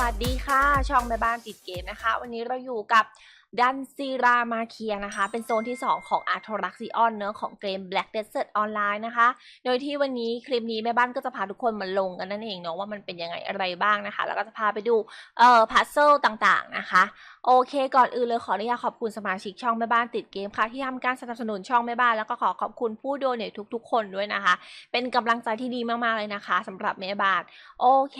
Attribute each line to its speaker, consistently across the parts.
Speaker 1: วัสดีค่ะ ช่องแม่บ้านติดเกมนะคะ วันนี้เราอยู่กับดันซีรามาเคียนะคะ เป็นโซนที่ 2 ของอาร์โทรักซิออนเนื้อของเกม Black Desert Online นะคะ โดยที่วันนี้คลิปนี้แม่บ้านก็จะพาทุกคนมาลงกันนั่นเองเนาะว่ามันเป็นยังไงอะไรบ้างนะคะ แล้วก็จะพาไปดูเอ่อพัซเซิลต่างๆนะคะโอเค ก่อนอื่นเลยขออนุญาตขอบคุณสมาชิกช่องแม่บ้านติดเกมค่ะ ที่ทำการสนับสนุนช่องแม่บ้านแล้วก็ขอขอบคุณผู้โดเนททุก ๆ คนด้วยนะคะ เป็นกำลังใจที่ดีมากๆเลยนะคะสำหรับแม่บ้านโอเค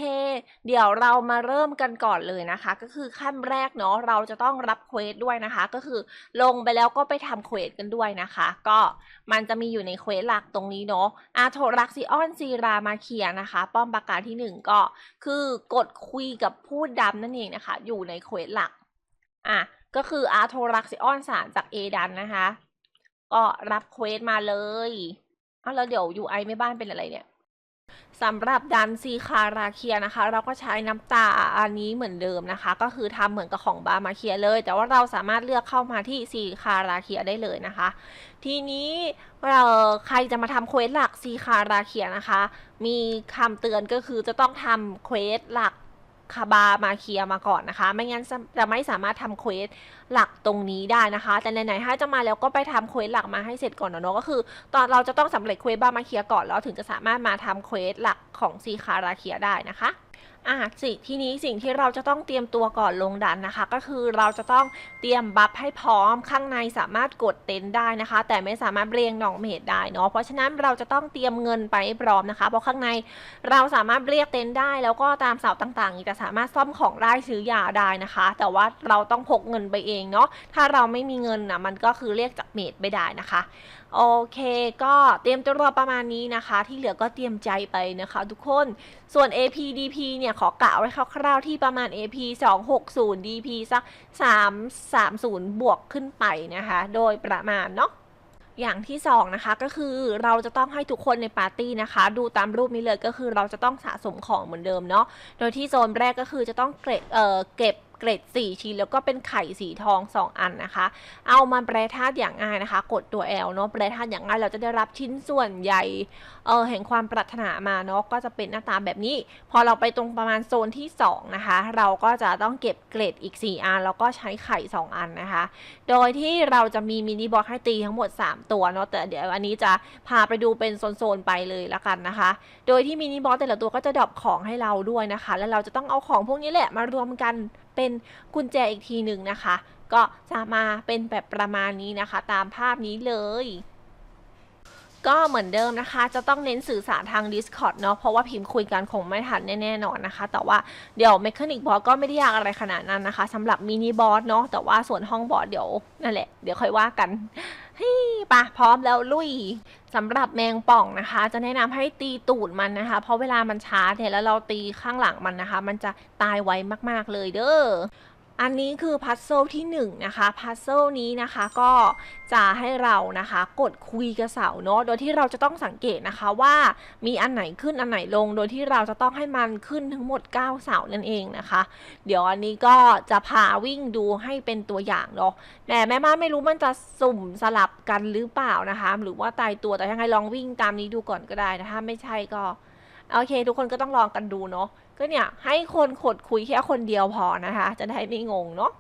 Speaker 1: เดี๋ยวเรามาเริ่มกันก่อนเลยนะคะ ก็คือขั้นแรกเนาะเราจะต้องรับเควสด้วยนะคะ ก็คือลงไปแล้วก็ไปทำเควสกันด้วยนะคะ ก็มันจะมีอยู่ในเควสหลักตรงนี้เนาะอาโทรักซิออนซีรามาเคียนะคะ ป้อมปราการที่หนึ่งก็คือกดคุยกับผู้ดำนั่นเองนะคะ อยู่ในเควสหลัก อะก็คืออาร์โทรักซิออนสารจากเอดันนะคะ ก็รับเควสมาเลยอ้าแล้วเดี๋ยวยูไอไม่บ้านเป็นอะไรเนี่ยสำหรับดันซีคาราเคียนะคะ เราก็ใช้น้ำตาอันนี้เหมือนเดิมนะคะ ก็คือทำเหมือนกับของบามาเคียเลย แต่ว่าเราสามารถเลือกเข้ามาที่ซีคาราเคียได้เลยนะคะ ทีนี้เราใครจะมาทำเควสหลักซีคาราเคียนะคะ มีคำเตือนก็คือจะต้องทำเควสหลัก คาบามาเคียมาก่อนนะคะ ไม่งั้นจะไม่สามารถทำเควสหลักตรงนี้ได้นะคะ แต่ไหนๆถ้าจะมาแล้วก็ไปทำเควสหลักมาให้เสร็จก่อนเนาะก็คือ ตอนเราจะต้องสำเร็จเควสบามาเคียก่อนแล้วถึงจะสามารถมาทำเควสหลักของซีคาราเคียได้นะคะ อะสิทีนี้สิ่งที่เราจะต้องเตรียมตัวก่อนลงดันนะคะ ก็คือเราจะต้องเตรียมบัฟให้พร้อมข้างในสามารถกดเต็นท์ได้นะคะ แต่ไม่สามารถเรียงหนองเมดได้เนาะเพราะฉะนั้นเราจะต้องเตรียมเงินไปพร้อมนะคะ เพราะข้างในเราสามารถเรียกเต็นท์ได้ แล้วก็ตามเสาต่างๆจะสามารถซ่อมของได้ซื้อยาได้นะคะ แต่ว่าเราต้องพกเงินไปเองเนาะถ้าเราไม่มีเงินนะมันก็คือเรียกจากเมดไม่ได้นะคะ โอเค ก็เตรียมตัวประมาณนี้นะคะ ที่เหลือก็เตรียมใจไปนะคะทุกคน ส่วน APDP เนี่ย ขอกะไว้คร่าวๆที่ประมาณ AP 260 DP สัก 330 บวกขึ้นไปนะคะ โดยประมาณเนาะอย่างที่สองนะคะก็คือเราจะต้องให้ทุกคนในปาร์ตี้นะคะ ดูตามรูปนี้เลยก็คือเราจะต้องสะสมของเหมือนเดิมเนาะโดยที่โซนแรกก็คือจะต้องเก็บ เก็บเกรด 4 ชิ้น แล้วก็เป็นไข่สีทอง 2 อันนะคะ เอามาแปรธาตุอย่างง่ายนะคะ กดตัว L เนาะแปรธาตุอย่างง่ายเราจะได้รับชิ้นส่วนใหญ่เออแห่งความปรารถนามาเนาะก็จะเป็นหน้าตาแบบนี้ พอเราไปตรงประมาณโซนที่ 2 นะคะ เราก็จะต้องเก็บเกรดอีก 4 อัน แล้วก็ใช้ไข่ 2 อันนะคะ โดยที่เราจะมีมินิบอสให้ตีทั้งหมด 3 ตัวเนาะแต่เดี๋ยวอันนี้จะพาไปดูเป็นโซนๆไปเลยละกันนะคะ โดยที่มินิบอสแต่ละตัวก็จะดรอปของให้เราด้วยนะคะ แล้วเราจะต้องเอาของพวกนี้แหละมารวมกัน เป็นกุญแจอีกทีหนึ่งนะคะ ก็จะมาเป็นแบบประมาณนี้นะคะ ตามภาพนี้เลย ก็เหมือนเดิมนะคะ จะต้องเน้นสื่อสารทาง Discord เนาะเพราะว่าพิมพ์คุยกันคงไม่ทันแน่ๆนอนนะคะ แต่ว่าเดี๋ยว Mechanic Boss ก็ไม่ได้ยากอะไรขนาดนั้นนะคะสำหรับมินิบอสเนาะแต่ว่าส่วนห้องบอสเดี๋ยวนั่นแหละ เดี๋ยวค่อยว่ากันฮ้ยปะพร้อมแล้วลุยสำหรับแมงป่องนะคะ จะแนะนำให้ตีตูดมันนะคะ เพราะเวลามันช้าเนี่ยแล้วเราตีข้างหลังมันนะคะ มันจะตายไวมากๆเลยเด้อ อันนี้คือพัซเซิลที่1นงนะคะพัซเซิลนี้นะคะก็จะให้เรานะคะกดคุยกับเสาเนาะโดยที่เราจะต้องสังเกตนะคะว่ามีอันไหนขึ้นอันไหนลง โดยที่เราจะต้องให้มันขึ้นทั้งหมด 9 เสานั่นเองนะคะ เดี๋ยวอันนี้ก็จะพาวิ่งดูให้เป็นตัวอย่างเนาะแต่แม่มาไม่รู้มันจะสุ่มสลับกันหรือเปล่านะคะ หรือว่าตายตัวแต่ยังไงลองวิ่งตามนี้ดูก่อนก็ได้นะถ้าไม่ใช่ก็โอเค ทุกคนก็ต้องลองกันดูเนาะ ก็เนี่ยให้คนขดคุยแค่คนเดียวพอนะคะ จะได้ไม่งงเนาะ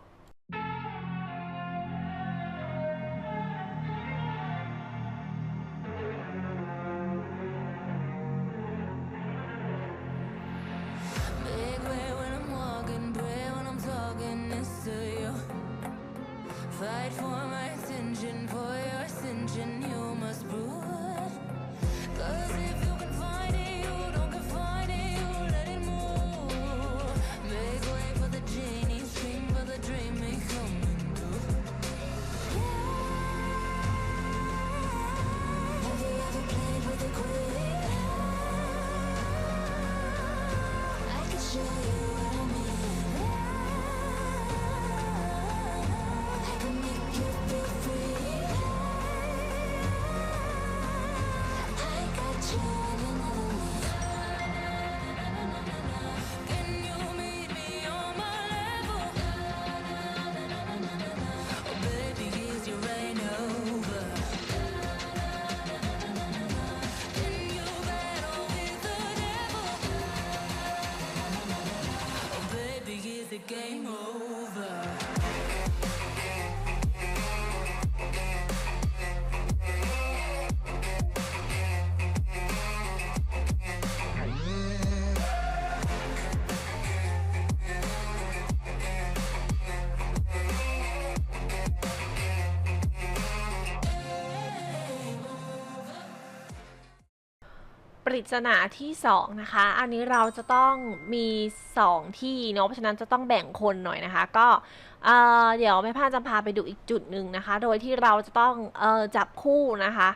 Speaker 1: ริศนาที่สองนะคะ อันนี้เราจะต้องมีสองที่เนาะ เพราะฉะนั้นจะต้องแบ่งคนหน่อยนะคะ ก็เเดี๋ยวแม่พาจะพาไปดูอีกจุดหนึ่งนะคะ โดยที่เราจะต้องออจับคู่นะคะ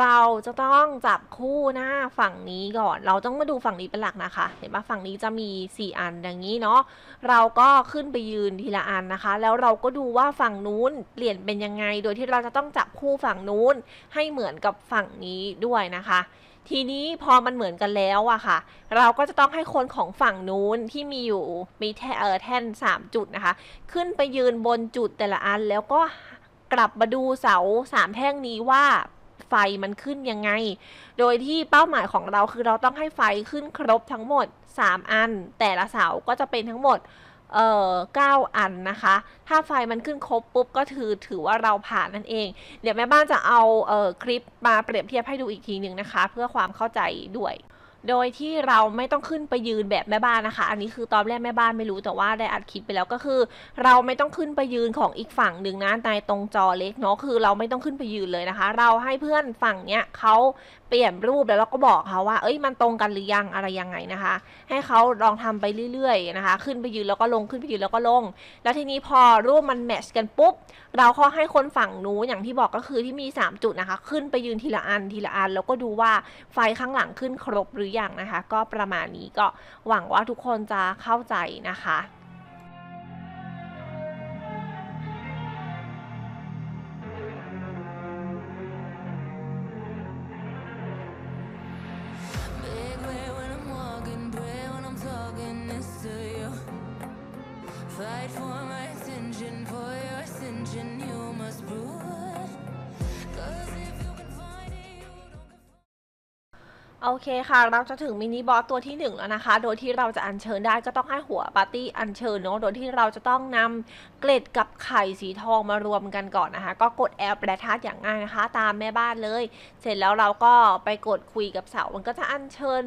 Speaker 1: เราจะต้องจับคู่หน้าฝั่งนี้ก่อน เราต้องมาดูฝั่งนี้เป็นหลักนะคะ เห็นปะฝั่งนี้จะมี 4 อันอย่างนี้เนาะ เราก็ขึ้นไปยืนทีละอันนะคะ แล้วเราก็ดูว่าฝั่งนู้นเปลี่ยนเป็นยังไง โดยที่เราจะต้องจับคู่ฝั่งนู้นให้เหมือนกับฝั่งนี้ด้วยนะคะ ทีนี้พอมันเหมือนกันแล้วอะค่ะ เราก็จะต้องให้คนของฝั่งนู้นที่มีอยู่มีแท่เออแท่น 3 จุดนะคะ ขึ้นไปยืนบนจุดแต่ละอันแล้วก็กลับมาดูเสาสามแท่งนี้ว่าไฟมันขึ้นยังไง โดยที่เป้าหมายของเราคือเราต้องให้ไฟขึ้นครบทั้งหมด 3 อัน แต่ละเสาก็จะเป็นทั้งหมด เอ่อ9อันนะคะ ถ้าไฟมันขึ้นครบปุ๊บก็ถือถือว่าเราผ่านนั่นเอง เดี๋ยวแม่บ้านจะเอาเอ่อคลิปมาเปรียบเทียบให้ดูอีกทีหนึ่งนะคะ เพื่อความเข้าใจด้วย โดยที่เราไม่ต้องขึ้นไปยืนแบบแม่บ้านนะคะ อันนี้คือตอนแรกแม่บ้านไม่รู้แต่ว่าได้อัดคลิปไปแล้วก็คือ เราไม่ต้องขึ้นไปยืนของอีกฝั่งหนึ่งนะในตรงจอเล็กเนาะคือเราไม่ต้องขึ้นไปยืนเลยนะคะ เราให้เพื่อนฝั่งเนี้ยเขาเปลี่ยนรูปแล้วเราก็บอกเขาว่า เอ้ยมันตรงกันหรือยังอะไรยังไงนะคะ ให้เขาลองทำไปเรื่อยๆนะคะ ขึ้นไปยืนแล้วก็ลงขึ้นไปยืนแล้วก็ลง แล้วทีนี้พอรูปมันแมทช์กันปุ๊บ เราก็ให้คนฝั่งนู้นอย่างที่บอกก็คือที่มี 3 จุดนะคะ ขึ้นไปยืนทีละอันทีละอัน แล้วก็ดูว่าไฟข้างหลังขึ้นครบหรือยังนะคะ ก็ประมาณนี้ก็หวังว่าทุกคนจะเข้าใจนะคะ โอเคค่ะ เราจะถึงมินิบอสตัวที่ 1 แล้วนะคะ โดยที่เราจะอัญเชิญได้ก็ต้องให้หัวปาร์ตี้อัญเชิญเนาะ โดยที่เราจะต้องนำเกล็ดกับไข่สีทองมารวมกันก่อนนะคะ ก็กดแอลแปรทัดอย่างง่ายนะคะ ตามแม่บ้านเลย เสร็จแล้วเราก็ไปกดคุยกับเสา มันก็จะอัญเชิญ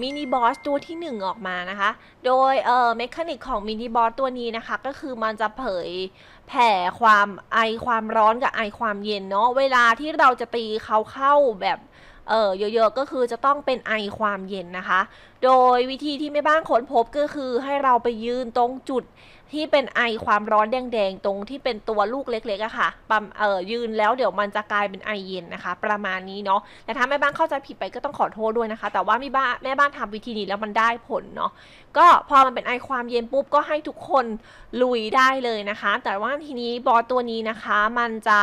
Speaker 1: มินิบอสตัวที่ 1 ออกมานะคะ โดยเอ่อเมคานิกของมินิบอสตัวนี้นะคะ ก็คือมันจะเผยแผ่ความไอความร้อนกับไอความเย็นเนาะ เวลาที่เราจะตีเขาเข้าแบบ เออเยอะๆก็คือจะต้องเป็นไอความเย็นนะคะ โดยวิธีที่แม่บ้านค้นพบก็คือให้เราไปยืนตรงจุด ที่เป็นไอความร้อนแดงๆ ตรงที่เป็นตัวลูกเล็กๆอะค่ะปั๊มเออยืนแล้วเดี๋ยวมันจะกลายเป็นไอเย็นนะคะ ประมาณนี้เนาะแต่ถ้าแม่บ้านเข้าใจผิดไปก็ต้องขอโทษด้วยนะคะ แต่ว่าแม่บ้านแม่บ้านทำวิธีนี้แล้วมันได้ผลเนาะก็พอมันเป็นไอความเย็นปุ๊บก็ให้ทุกคนลุยได้เลยนะคะ แต่ว่าทีนี้บอตัวนี้นะคะมันจะ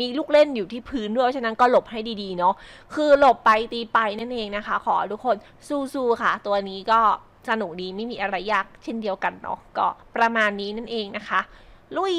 Speaker 1: มีลูกเล่นอยู่ที่พื้นด้วย ฉะนั้นก็หลบให้ดีๆเนาะ คือหลบไปตีไปนั่นเองนะคะ ขอทุกคนสู้ๆค่ะ ตัวนี้ก็ สนุกดีไม่มีอะไรยากเช่นเดียวกันเนาะก็ประมาณนี้นั่นเองนะคะ ลุย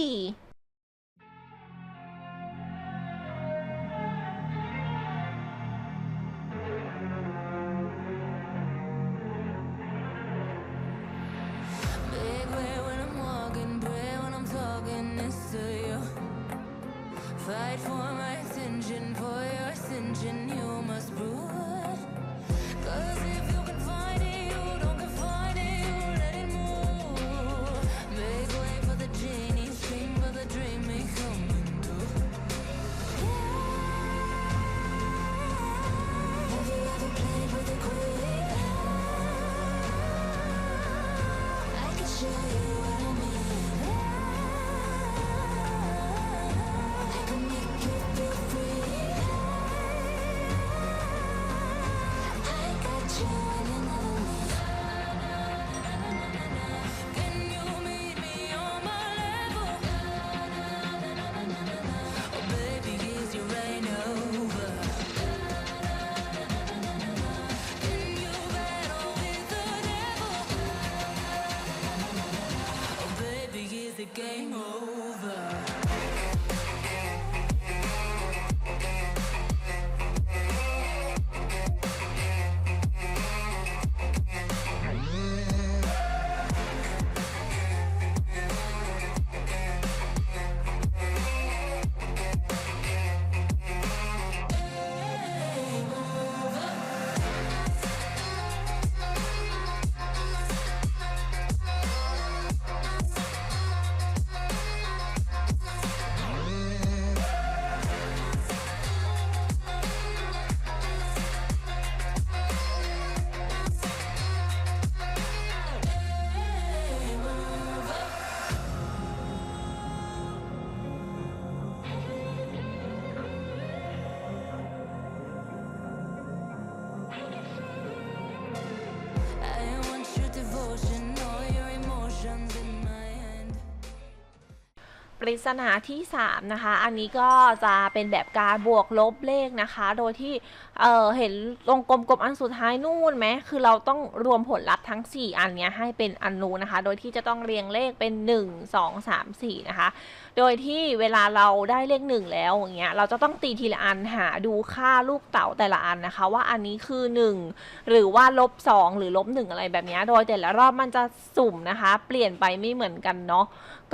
Speaker 1: ริศนาที่ 3 นะคะ อันนี้ก็จะเป็นแบบการบวกลบเลขนะคะ โดยที่เออเห็นวงกลมกลมอันสุดท้ายนู่นไหมคือเราต้องรวมผลลัพธ์ ทั้ง 4 อันเนี้ยให้เป็นอนนูนะคะ โดยที่จะต้องเรียงเลขเป็น 1 2 3 4 นะคะ โดยที่เวลาเราได้เลขหนึ่งแล้วอย่างเงี้ยเราจะต้องตีทีละอันหาดูค่าลูกเต๋าแต่ละอันนะคะ ว่าอันนี้คือ 1 หรือว่าลบ 2 หรือลบ 1 อะไรแบบนี้โดยแต่ละรอบมันจะสุ่มนะคะ เปลี่ยนไปไม่เหมือนกันเนาะ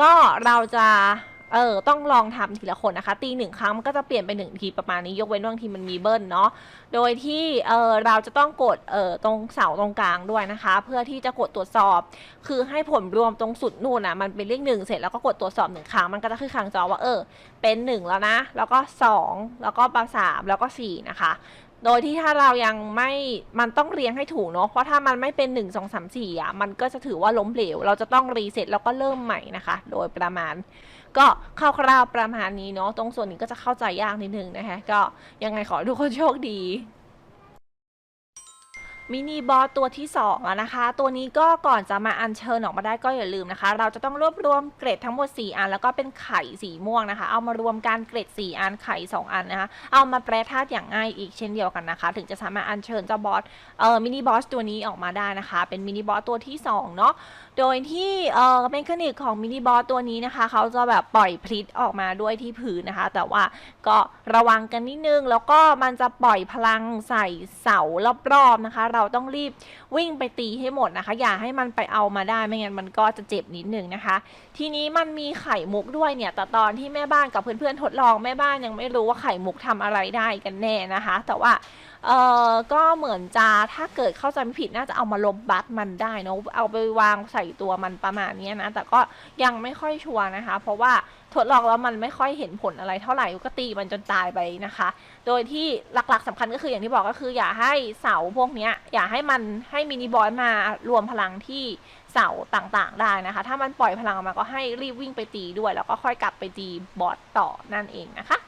Speaker 1: ก็เราจะ เออต้องลองทำทีละคนนะคะ ตีหนึ่งครั้งมันก็จะเปลี่ยนไปหนึ่งทีประมาณนี้ยกเว้นบางทีมันมีเบิ้ลเนาะโดยที่เออเราจะต้องกดเออตรงเสาตรงกลางด้วยนะคะ เพื่อที่จะกดตรวจสอบ คือให้ผลรวมตรงสุดนู่นนะมันเป็นเลขหนึ่งเสร็จแล้วก็กดตรวจสอบหนึ่งครั้งมันก็จะขึ้นคลังจอว่าเออเป็นหนึ่งแล้วนะ แล้วก็สองแล้วก็ปสามแล้วก็สี่นะคะโดยที่ถ้าเรายังไม่ มันต้องเรียงให้ถูกเนาะ เพราะถ้ามันไม่เป็นหนึ่งสองสามสี่อะ มันก็จะถือว่าล้มเหลว เราจะต้องรีเซ็ตแล้วก็เริ่มใหม่นะคะ โดยประมาณ ก็คร่าวๆประมาณนี้เนาะตรงส่วนนี้ก็จะเข้าใจยากนิดนึงนะคะก็ยังไงขอให้ทุกคนโชคดี มินิบอสตัวที่2แล้วนะคะ ตัวนี้ก็ก่อนจะมาอัญเชิญออกมาได้ก็อย่าลืมนะคะ เราจะต้องรวบรวมเกรดทั้งหมด 4 อัน แล้วก็เป็นไข่สีม่วงนะคะ เอามารวมกันเกรด 4 อันไข่ 2 อันนะคะ เอามาแปรธาตุอย่างง่ายอีกเช่นเดียวกันนะคะ ถึงจะสามารถอัญเชิญเจ้าบอสเอ่อมินิบอสตัวนี้ออกมาได้นะคะ เป็นมินิบอสตัวที่2เนาะ โดยที่เอ่อเมคานิกของมินิบอสตัวนี้นะคะ เขาจะแบบปล่อยพลิตออกมาด้วยที่พื้นนะคะ แต่ว่าก็ระวังกันนิดนึง แล้วก็มันจะปล่อยพลังใส่เสารอบๆนะคะเราต้องรีบวิ่งไปตีให้หมดนะคะ อย่าให้มันไปเอามาได้ไม่งั้นมันก็จะเจ็บนิดนึงนะคะ ทีนี้มันมีไข่มุกด้วยเนี่ยแต่ตอนที่แม่บ้านกับเพื่อนๆทดลองแม่บ้านยังไม่รู้ว่าไข่มุกทำอะไรได้กันแน่นะคะ แต่ว่า เอ่อก็เหมือนจะถ้าเกิดเข้าใจไม่ผิดน่าจะเอามาลบบัฟมันได้เนอะเอาไปวางใส่ตัวมันประมาณนี้นะ แต่ก็ยังไม่ค่อยชัวร์นะคะ เพราะว่าทดลองแล้วมันไม่ค่อยเห็นผลอะไรเท่าไหร่ก็ตีมันจนตายไปนะคะ โดยที่หลักๆสำคัญก็คืออย่างที่บอกก็คือ อย่าให้เสาพวกนี้อย่าให้มันให้มินิบอสมารวมพลังที่เสาต่างๆได้นะคะ ถ้ามันปล่อยพลังออกมาก็ให้รีบวิ่งไปตีด้วย แล้วก็ค่อยกลับไปตีบอสต่อนั่นเองนะคะ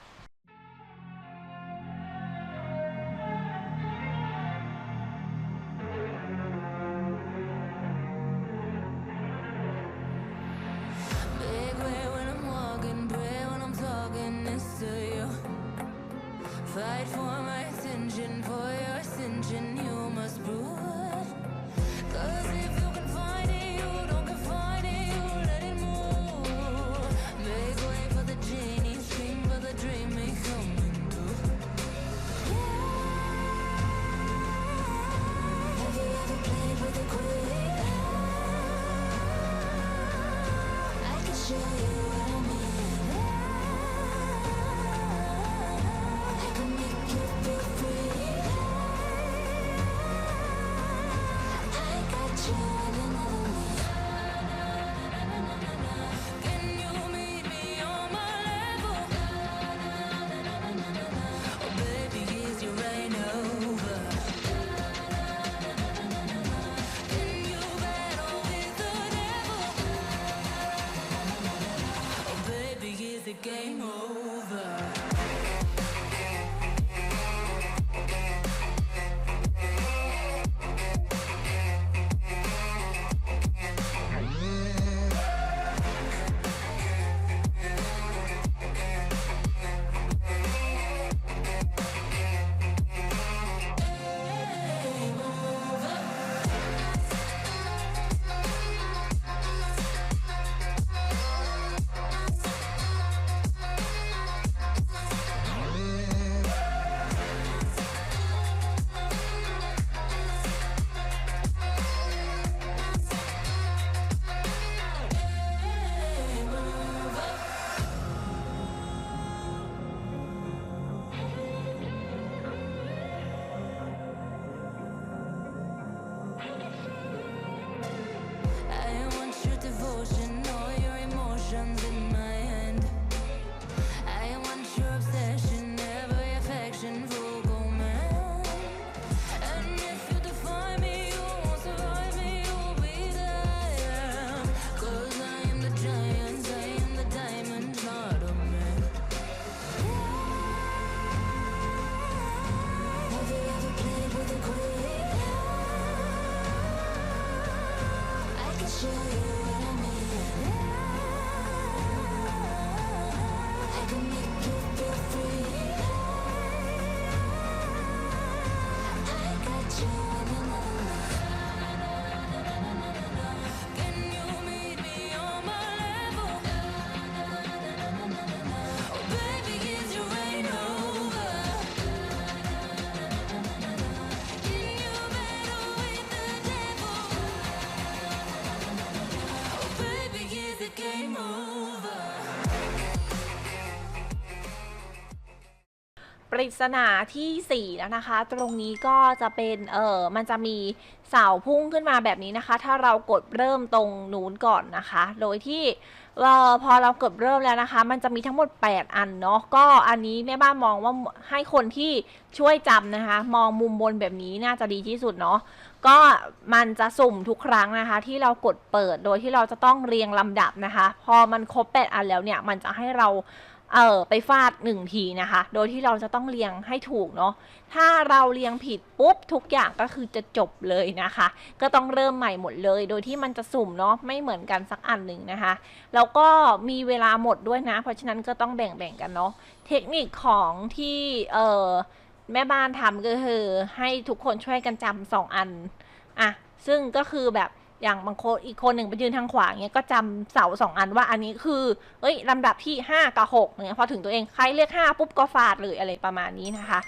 Speaker 1: ริศนาที่ 4 แล้วนะคะ ตรงนี้ก็จะเป็นเออมันจะมีเสาพุ่งขึ้นมาแบบนี้นะคะ ถ้าเรากดเริ่มตรงนู้นก่อนนะคะ โดยที่เออพอเรากดเริ่มแล้วนะคะ มันจะมีทั้งหมด 8 อันเนาะก็อันนี้แม่บ้านมองว่าให้คนที่ช่วยจำนะคะ มองมุมบนแบบนี้น่าจะดีที่สุดเนาะก็มันจะสุ่มทุกครั้งนะคะ ที่เรากดเปิดโดยที่เราจะต้องเรียงลำดับนะคะ พอมันครบ 8 อันแล้วเนี่ย มันจะให้เรา เออไปฟาดหนึ่งทีนะคะ โดยที่เราจะต้องเรียงให้ถูกเนาะ ถ้าเราเรียงผิดปุ๊บทุกอย่างก็คือจะจบเลยนะคะ ก็ต้องเริ่มใหม่หมดเลย โดยที่มันจะสุ่มเนาะไม่เหมือนกันสักอันหนึ่งนะคะ แล้วก็มีเวลาหมดด้วยนะ เพราะฉะนั้นก็ต้องแบ่งๆกันเนาะ เทคนิคของที่เออแม่บ้านทำก็คือให้ทุกคนช่วยกันจำสองอัน อะ ซึ่งก็คือแบบ อย่างบางคนอีกคนหนึ่งไปยืนทางขวาเงี้ยก็จำเสาสองอันว่าอันนี้คือ เอ้ยลำดับที่ 5 กับ6เนี่ยพอถึงตัวเองใครเรียก5ปุ๊บก็ฟาดเลยอะไรประมาณนี้นะคะ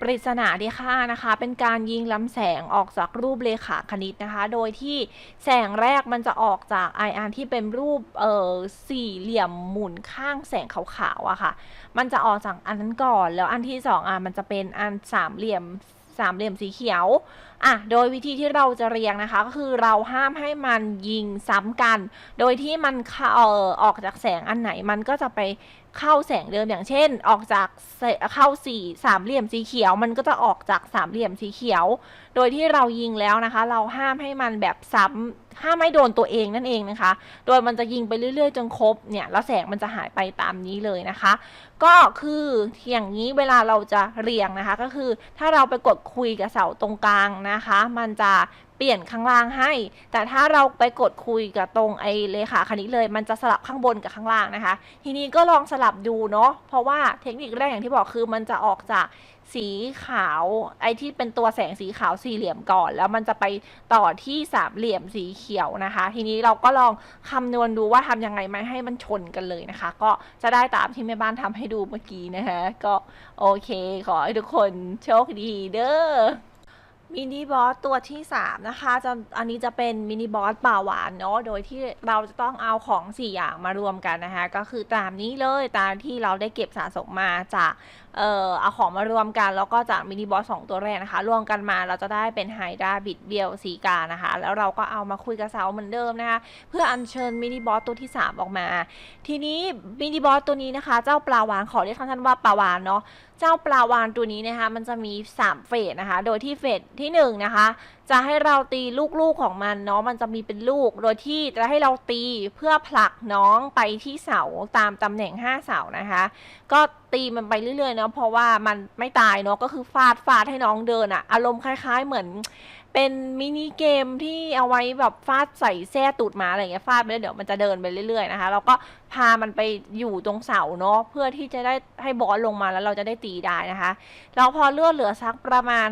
Speaker 1: ปริศนาที่ค่านะคะ เป็นการยิงลำแสงออกจากรูปเลขาคณิตนะคะ โดยที่แสงแรกมันจะออกจากไออันที่เป็นรูปเอ่อสี่เหลี่ยมหมุนข้างแสงขาวๆอะค่ะ มันจะออกจากอันนั้นก่อน แล้วอันที่สองอะมันจะเป็นอันสามเหลี่ยม สามเหลี่ยมสีเขียวอะโดยวิธีที่เราจะเรียงนะคะ ก็คือเราห้ามให้มันยิงซ้ำกัน โดยที่มันเข้าเอ่อออกจากแสงอันไหนมันก็จะไป เข้าแสงเดิมอย่างเช่น ออกจากเข้าสี่สามเหลี่ยมสีเขียว มันก็จะออกจากสามเหลี่ยมสีเขียว โดยที่เรายิงแล้วนะคะ เราห้ามให้มันแบบซ้ำห้ามไม่โดนตัวเองนั่นเองนะคะ โดยมันจะยิงไปเรื่อยๆ จนครบเนี่ยแล้วแสงมันจะหายไปตามนี้เลยนะคะ ก็คืออย่างนี้เวลาเราจะเรียงนะคะ ก็คือถ้าเราไปกดคุยกับเสาตรงกลางนะคะ มันจะ ปลี่ยนข้างล่างให้ แต่ถ้าเราไปกดคุยกับตรงไอเลขาคณิตเลย มันจะสลับข้างบนกับข้างล่างนะคะ ทีนี้ก็ลองสลับดูเนาะ เพราะว่าเทคนิคแรกอย่างที่บอกคือมันจะออกจากสีขาวไอที่เป็นตัวแสงสีขาวสี่เหลี่ยมก่อน แล้วมันจะไปต่อที่สามเหลี่ยมสีเขียวนะคะ ทีนี้เราก็ลองคำนวณดูว่าทำยังไงไม่ให้มันชนกันเลยนะคะ ก็จะได้ตามที่แม่บ้านทำให้ดูเมื่อกี้นะคะ ก็โอเค ขอให้ทุกคนโชคดีเด้อ มินิบอสตัวที่ 3 นะคะจะอันนี้จะเป็นมินิบอสป่าหวานเนาะโดยที่เราจะต้องเอาของ 4 อย่างมารวมกันนะคะ ก็คือตามนี้เลยตามที่เราได้เก็บสะสมมาจากเอ่อเอาของมารวมกัน แล้วก็จากมินิบอสสองตัวแรกนะคะ รวมกันมาเราจะได้เป็นไฮดราบิดเบียวสีกานะคะ แล้วเราก็เอามาคุยกับเสาเหมือนเดิมนะคะ เพื่ออัญเชิญมินิบอสตัวที่ 3 ออกมา ทีนี้มินิบอสตัวนี้นะคะ เจ้าปลาหวานขอเรียกท่านๆว่าปลาหวานเนาะเจ้าปลาวานตัวนี้นะคะ มันจะมี 3 เฟสนะคะ โดยที่เฟสที่1นะคะจะให้เราตีลูกๆของมันเนาะมันจะมีเป็นลูก โดยที่จะให้เราตีเพื่อผลักน้องไปที่เสาตามตำแหน่ง 5 เสานะคะ ก็ตีมันไปเรื่อยๆเนาะเพราะว่ามันไม่ตายเนาะก็คือฟาดฟาดให้น้องเดินอะอารมณ์คล้าย ๆ เหมือนเป็นมินิเกมที่เอาไว้แบบฟาดใส่แส้ตูดหมาอะไรเงี้ยฟาดไปแล้วเดี๋ยวมันจะเดินไปเรื่อยๆนะคะแล้วก็ พามันไปอยู่ตรงเสาเนาะเพื่อที่จะได้ให้บอสลงมาแล้วเราจะได้ตีได้นะคะ แล้วพอเลือดเหลือสักประมาณ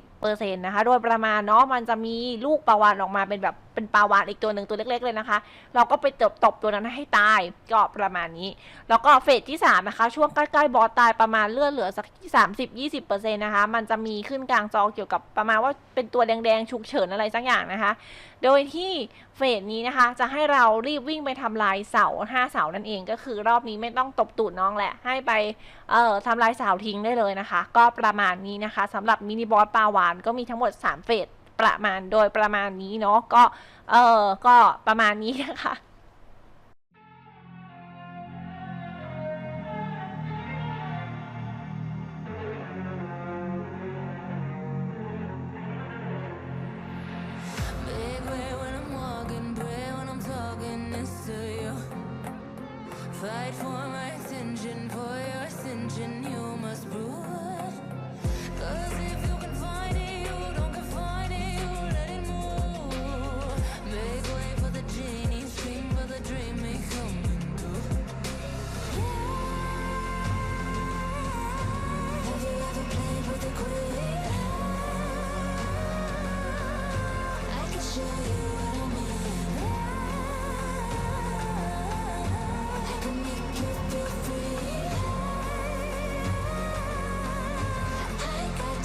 Speaker 1: 50%นะคะ โดยประมาณเนาะมันจะมีลูกปลาวานออกมาเป็นแบบเป็นปลาวานอีกตัวหนึ่งตัวเล็ก ๆ เลยนะคะ เราก็ไปตบตบตัวนั้นให้ตายก็ประมาณนี้ แล้วก็เฟสที่3นะคะ ช่วงใกล้ๆบอสตายประมาณเลือดเหลือสัก30-20%นะคะ มันจะมีขึ้นกลางจอเกี่ยวกับประมาณว่าเป็นตัวแดงๆฉุกเฉินอะไรสักอย่างนะคะ โดยที่ เฟสนี้นะคะ จะให้เรารีบวิ่งไปทำลายเสา5เสานั่นเองก็คือรอบนี้ไม่ต้องตบตูดน้องแหละ ให้ไปเอ่อทำลายเสาทิ้งได้เลยนะคะ ก็ประมาณนี้นะคะสำหรับมินิบอสปลาหวานก็มีทั้งหมด 3 เฟสประมาณโดยประมาณนี้เนาะก็เออก็ประมาณนี้นะคะ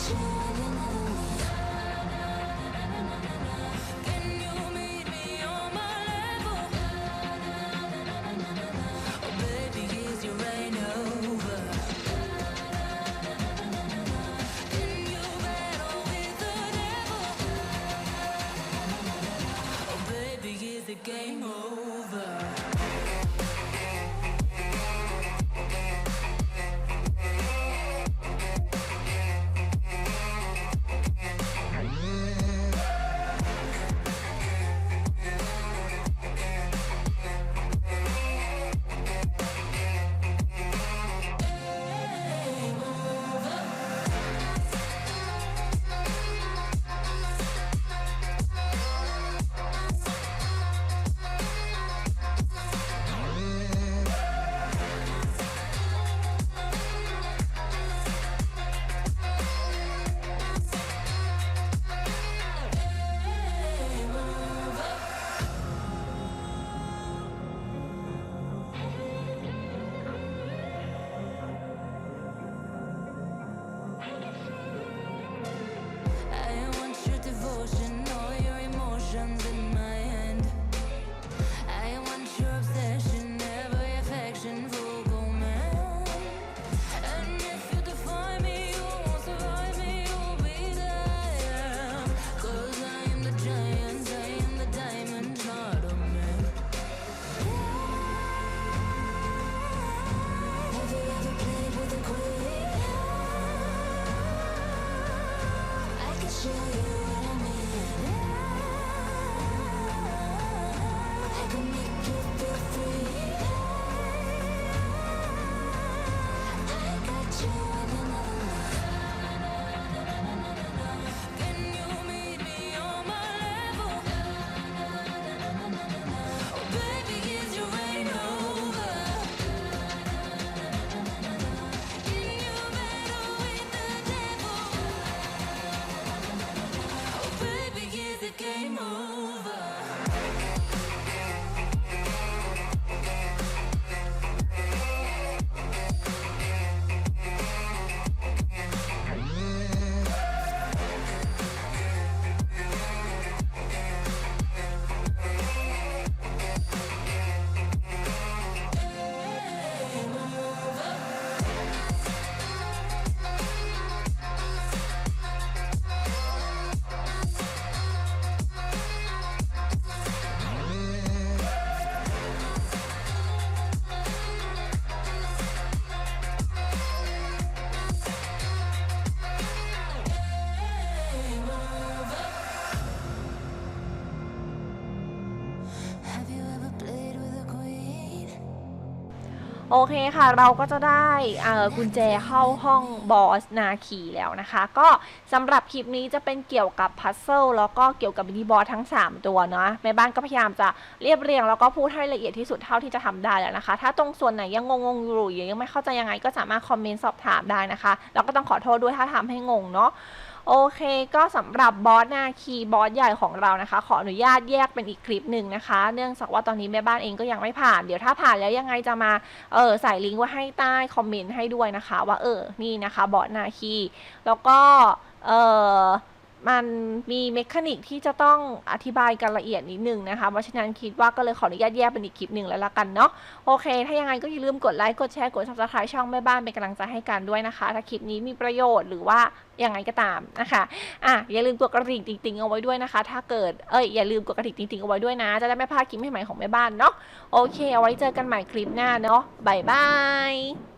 Speaker 2: Just
Speaker 1: โอเคค่ะเราก็จะได้กุญแจเข้าห้องบอสนาคีแล้วนะคะ ก็สำหรับคลิปนี้จะเป็นเกี่ยวกับพัซเซิลแล้วก็เกี่ยวกับมินิบอสทั้ง 3 ตัวเนาะแม่บ้านก็พยายามจะเรียบเรียง แล้วก็พูดให้ละเอียดที่สุดเท่าที่จะทำได้แล้วนะคะ ถ้าตรงส่วนไหนยังงงๆอยู่หรือยังไม่เข้าใจยังไงก็สามารถคอมเมนต์สอบถามได้นะคะแล้วก็ต้องขอโทษด้วยถ้าทำให้งงเนาะ โอเคก็สำหรับบอสนาคีบอสใหญ่ของเรานะคะ ขออนุญาตแยกเป็นอีกคลิปหนึ่งนะคะ เนื่องจากว่าตอนนี้แม่บ้านเองก็ยังไม่ผ่าน เดี๋ยวถ้าผ่านแล้วยังไงจะมาเออใส่ลิงก์ไว้ให้ใต้คอมเมนต์ให้ด้วยนะคะ ว่าเออนี่นะคะบอสนาคีแล้วก็เออ มันมีเมคานิกที่จะต้องอธิบายกันละเอียดนิดนึงนะคะ เพราะฉะนั้นคิดว่าก็เลยขออนุญาตแยกเป็นอีกคลิปหนึ่งแล้วละกันเนาะ โอเค ถ้ายังไงก็อย่าลืมกดไลค์ กดแชร์ กด subscribe ช่องแม่บ้านเป็นกำลังใจให้กันด้วยนะคะ ถ้าคลิปนี้มีประโยชน์หรือว่ายังไงก็ตามนะคะอะอย่าลืมกดกระดิ่งติ๊งๆเอาไว้ด้วยนะคะ ถ้าเกิด เอ้ย อย่าลืมกดกระดิ่งติ๊งๆเอาไว้ด้วยนะ จะได้ไม่พลาดคลิปใหม่ๆของแม่บ้านเนาะ โอเค เอาไว้เจอกันใหม่คลิปหน้าเนาะบายบาย